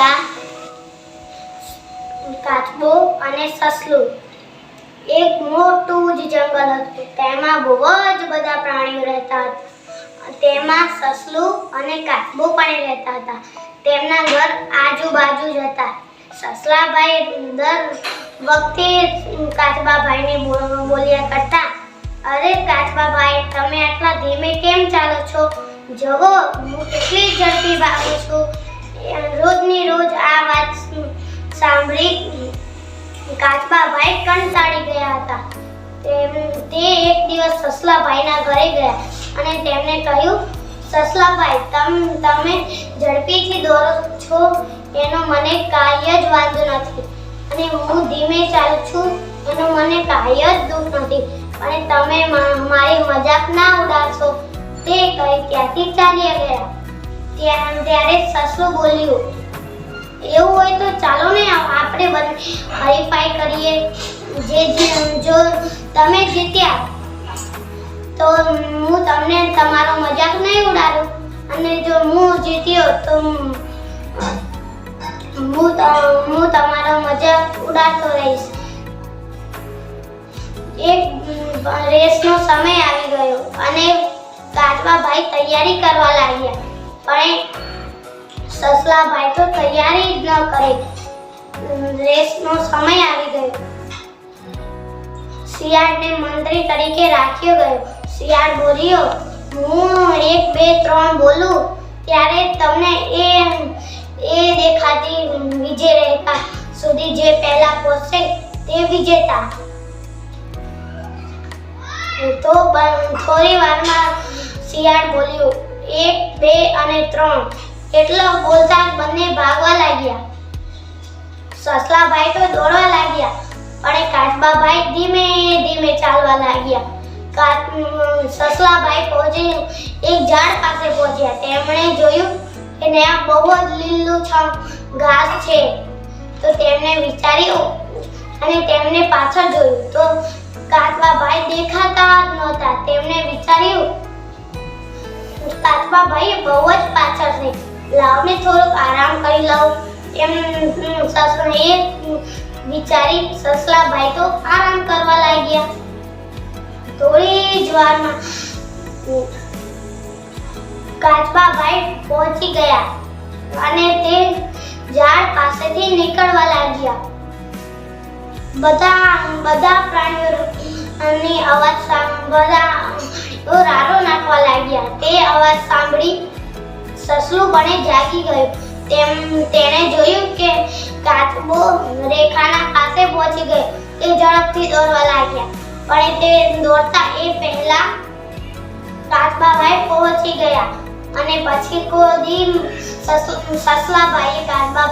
હતા. કાચબો અને સસલું. એક મોટું જ જંગલ હતું. તેમાં બહુ જ બધા પ્રાણીઓ રહેતા હતા. તેમાં સસલું અને કાચબો પણ રહેતા હતા. તેમના ઘર આજુબાજુ જ હતા. સસલાભાઈ દર વખતે કાચબાભાઈને બોલ્યા કરતા, અરે કાચબાભાઈ, તમે આટલા ધીમે કેમ ચાલો છો? જવો હું કેટલી ઝડપી ભાગું છું. રોજની રોજ આ વાત સાંભળી કાચબાભાઈ કંટાળી ગયા હતા. તે એક દિવસ સસલાભાઈના ઘરે ગયા અને તેમણે કહ્યું, સસલાભાઈ, તમ, તમે ઝડપીથી દોરો છો, એનો મને કાંઈ જ વાંધો નથી. અને હું ધીમે ચાલું છું, એનો મને કાંઈ જ દુઃખ નથી. અને તમે મારી મજાક ના ઉડાડશો. તે કહી ત્યાંથી ચાલ્યા ગયા. ત્યારે સસુ બોલ્યું, એવું હોય તો ચાલો ને આપણે બંને હરીફાઈ કરીએ. જે- જો તમે જીત્યા, તો હું તમને તમારો મજાક નહીં ઉડાડું. અને જો હું જીત્યો, તો હું હું તમારો મજાક ઉડાડતો રહીશ. એક રેસનો સમય આવી ગયો અને કાચવા ભાઈ તૈયારી કરવા લાગ્યા. પણ સસલા ભાઈ તો તૈયારી જ ન કરે. રેસનો સમય આવી ગયો. શિયાળને મંત્રી તરીકે રાખ્યો ગયો. શિયાળ બોલ્યો, હું એક, બે, ત્રણ બોલું, ત્યારે તમને એ એ દેખાતી વિજય રહેતા સુધી જે પહેલા પહોંચશે તે વિજેતા. તો થોડી વારમાં શિયાળ બોલ્યું એક, બે અને ત્રણ. એટલો બોલતા બંને ભાગવા લાગ્યા. સસલાભાઈ તો દોડવા લાગ્યા અને કાચબાભાઈ ધીમે ધીમે ચાલવા લાગ્યા. સસલાભાઈ પહોંચી એક ઝાડ પાસે પહોંચ્યા. તેમણે જોયું કે ત્યાં બહુ જ લીલું છમ ઘાસ છે. તો તેમણે વિચાર્યું અને તેમને પાછળ જોયું. તો કાચબાભાઈ દેખાતા જ નહોતા. તેમણે વિચાર્યું કાચબાભાઈ બહુ જ પાછળ છે. લાવને થોડુંક આરામ કરી લઉં એમ હમ, સસલું એ વિચારી સસલાભાઈ તો આરામ કરવા લાગ્યા. થોડી જ વારમાં કાચબાભાઈ પહોંચી ગયા અને તે ઝાડ પાસેથી નીકળવા લાગ્યા. બધા બધા પ્રાણીઓ ની અવાજ બધા પ્રાણીઓ રાડો નાખવા લાગ્યા. તે અવાજ સાંભળી સસલું પણ જાગી ગયું. તેમ, તેણે જોયું કે કાચબો રેખાના પાસે પહોંચી ગયો. તે ઝડપથી દોડવા લાગ્યા. પણ તે દોડતા એ પહેલા કાચબાભાઈ પહોંચી ગયા. અને પછી કોદી સસલાભાઈએ કાચબા